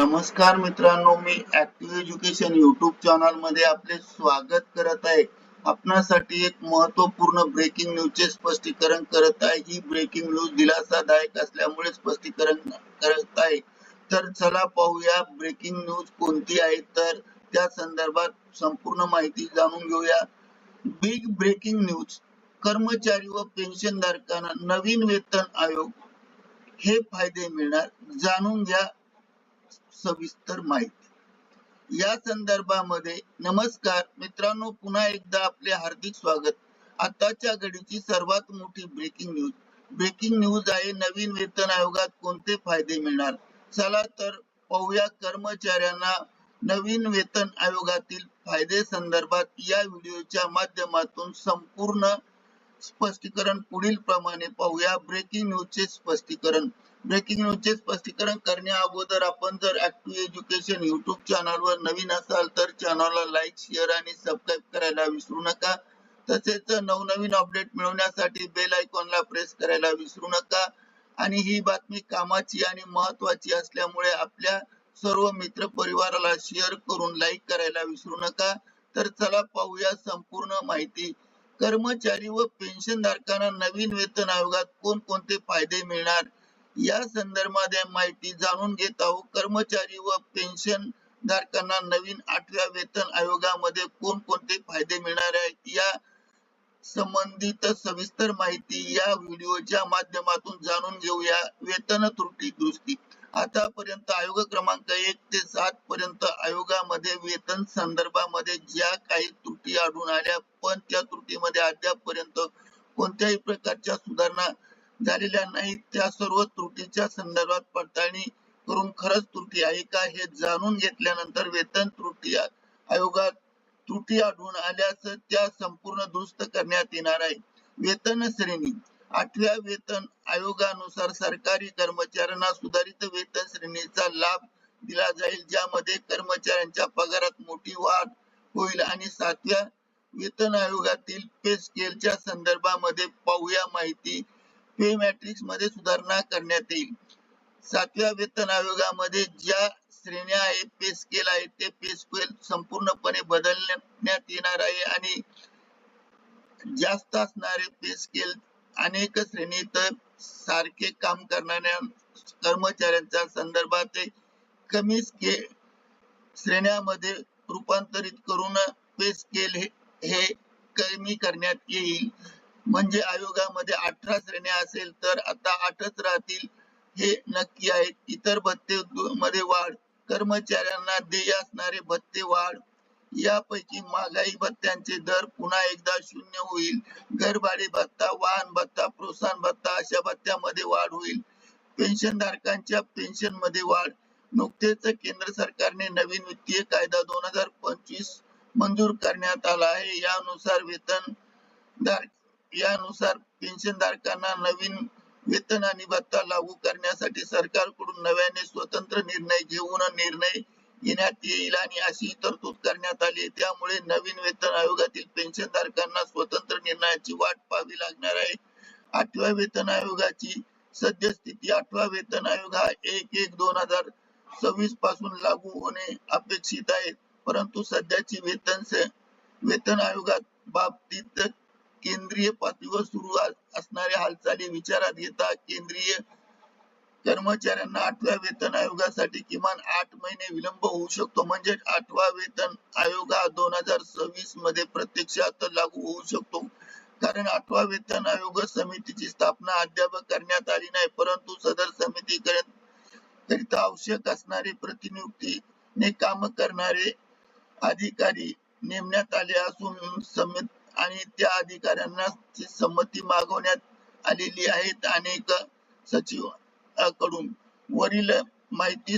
नमस्कार मित्रांनो मी ऍक्टिव्ह एज्युकेशन युट्यूब चॅनलमध्ये आपले स्वागत करत आहे. आपणासाठी एक महत्त्वपूर्ण ब्रेकिंग न्यूजचे स्पष्टीकरण करत आहे. ही ब्रेकिंग न्यूज दिलासादायक असल्यामुळे स्पष्टीकरण करत आहे. तर चला पाहूया ब्रेकिंग न्यूज कोणती आहे. तर त्या संदर्भात संपूर्ण माहिती जाणून घेऊया. बिग ब्रेकिंग न्यूज कर्मचारी व पेन्शन धारकांना नवीन वेतन आयोग. हे फायदे मिळणार? जाणून घ्या. सविस्तर माहिती. या संदर्भामध्ये नमस्कार. मित्रांनो पुन्हा एकदा आपले हार्दिक स्वागत. आताच्या घडीची सर्वात मोठी ब्रेकिंग न्यूज ब्रेकिंग न्यूज आहे नवीन वेतन आयोगात कोणते फायदे मिळणार? चला तर पाहूया कर्मचाऱ्यांना नवीन वेतन आयोगातील फायदे संदर्भात या व्हिडिओच्या माध्यमातून संपूर्ण स्पष्टीकरण पुढील प्रमाणे पाहूया ब्रेकिंग न्यूजचे स्पष्टीकरण. ब्रेकिंग न्यूजचे स्पष्टीकरण करण्या अगोदर आपण जर ऍक्टिव्ह एज्युकेशन युट्यूब चॅनल वर नवीन असाल तर चॅनलला लाईक शेअर आणि सबस्क्राईब करायला विसरू नका. तसेच नवनवीन अपडेट मिळवण्यासाठी बेल आयकॉनला प्रेस करायला विसरू नका. आणि ही बातमी कामाची आणि महत्वाची असल्यामुळे आपल्या सर्व मित्र परिवाराला शेअर करून लाईक करायला विसरू नका. तर चला पाहूया संपूर्ण माहिती. कर्मचारी व पेन्शनधारकांना नवीन वेतन आयोगात कोणकोणते फायदे मिळणार? या संदर्भात माहिती जाणून घेत आहोत. कर्मचारी व पेन्शन धारकांना नवीन आठव्या वेतन आयोगामध्ये कोणकोणते फायदे मिळणार आहेत? या संबंधित सविस्तर माहिती या व्हिडिओच्या माध्यमातून जाणून घेऊया. वेतन त्रुटी दुरुस्ती. आतापर्यंत आयोग क्रमांक एक ते सात पर्यंत आयोगामध्ये वेतन संदर्भामध्ये ज्या काही त्रुटी आढळून आल्या पण त्या त्रुटीमध्ये अद्याप कोणत्याही प्रकारच्या सुधारणा झालेल्या नाही त्या सर्व त्रुटीच्या संदर्भात पडताळणी करून खरंच त्रुटी आहे का हे जाणून घेतल्यानंतर वेतन त्रुटी आयोगात त्रुटी आढळून आल्यास त्या संपूर्ण दुरुस्त करण्यात येणार आहे. वेतन श्रेणी आठव्या वेतन आयोगानुसार सरकारी कर्मचाऱ्यांना सुधारित वेतन श्रेणीचा लाभ दिला जाईल ज्यामध्ये कर्मचाऱ्यांच्या पगारात मोठी वाढ होईल. आणि सातव्या वेतन आयोगातील पे स्केलच्या संदर्भामध्ये पाहूया माहिती. पे मॅट्रिक्समध्ये सुधारणा करण्यात येईल. सातव्या वेतन आयोगामध्ये ज्या श्रेण्या आहेत पे स्केल आहेत ते पे स्केल संपूर्णपणे बदलण्यात येणार आहे. आणि जास्त असणारे पे स्केल अनेक श्रेणीत सारखे काम करणाऱ्या कर्मचाऱ्यांच्या संदर्भात कमी स्केल श्रेण्यामध्ये रूपांतरित करून पे स्केल हे कमी करण्यात येईल. म्हणजे आयोगामध्ये अठरा श्रेण्या असेल तर आता आठच राहतील हे नक्की आहे इतर भत्ते मध्ये वाढ. कर्मचाऱ्यांना देय असणारे भत्ते वाढ. यापैकी महागाई भत्त्यांचे दर पुन्हा एकदा शून्य होईल. घरभाडे भत्ता वाहन भत्ता प्रोत्साहन भत्ता अशा भत्त्यामध्ये वाढ होईल. पेन्शन धारकांच्या पेन्शनमध्ये वाढ. नुकतेच केंद्र सरकारने नवीन वित्तीय कायदा दोन हजार पंचवीस मंजूर करण्यात आला आहे. यानुसार वेतन यानुसार पेन्शन धारकांना नवीन वेतन आणि भत्ता लागू करण्यासाठी सरकारकडून नव्याने स्वतंत्र निर्णय घेऊन निर्णय घेण्यात येईल आणि अशी तरतूद करण्यात आली. त्यामुळे नवीन वेतन आयोगातील पेन्शन धारकांना स्वतंत्र निर्णयाची वाट पाहावी लागणार आहे. आठव्या वेतन आयोगाची सद्यस्थिती आठवा वेतन आयोग हा एक एक दोन हजार सव्वीसपासून लागू होणे अपेक्षित आहे. परंतु सध्याची वेतन वेतन आयोगात बाबतीत केंद्रीय पातळीवर सुरू असणाऱ्या हालचाली विचारात घेता केंद्रीय कर्मचाऱ्यांना आठव्या वेतन आयोगासाठी किमान आठ महिने विलंब होऊ शकतो. म्हणजे आठवा वेतन आयोग हा दोन हजार सव्वीसमध्ये प्रत्यक्षात लागू होऊ शकतो. कारण आठवा वेतन आयोग समितीची स्थापना अद्याप करण्यात आली नाही परंतु सदर समिती करिता आवश्यक असणारी प्रतिनियुक्तीने काम करणारे अधिकारी नेमण्यात आले असून समित आणि त्या अधिकाऱ्यांना संमती मागवण्यात आलेली आहेत. अनेक सचिव कडून वरील माहिती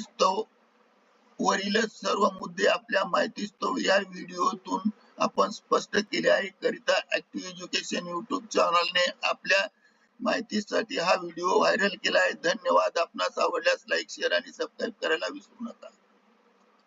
वरील सर्व मुद्दे आपल्या माहितीस्तव या व्हिडिओतून आपण स्पष्ट केले आहे. करिता ऍक्टिव्ह एज्युकेशन युट्यूब चॅनलने आपल्या माहितीसाठी हा व्हिडिओ व्हायरल केला आहे. धन्यवाद. आपणास आवडल्यास लाईक शेअर आणि सबस्क्राईब करायला विसरू नका.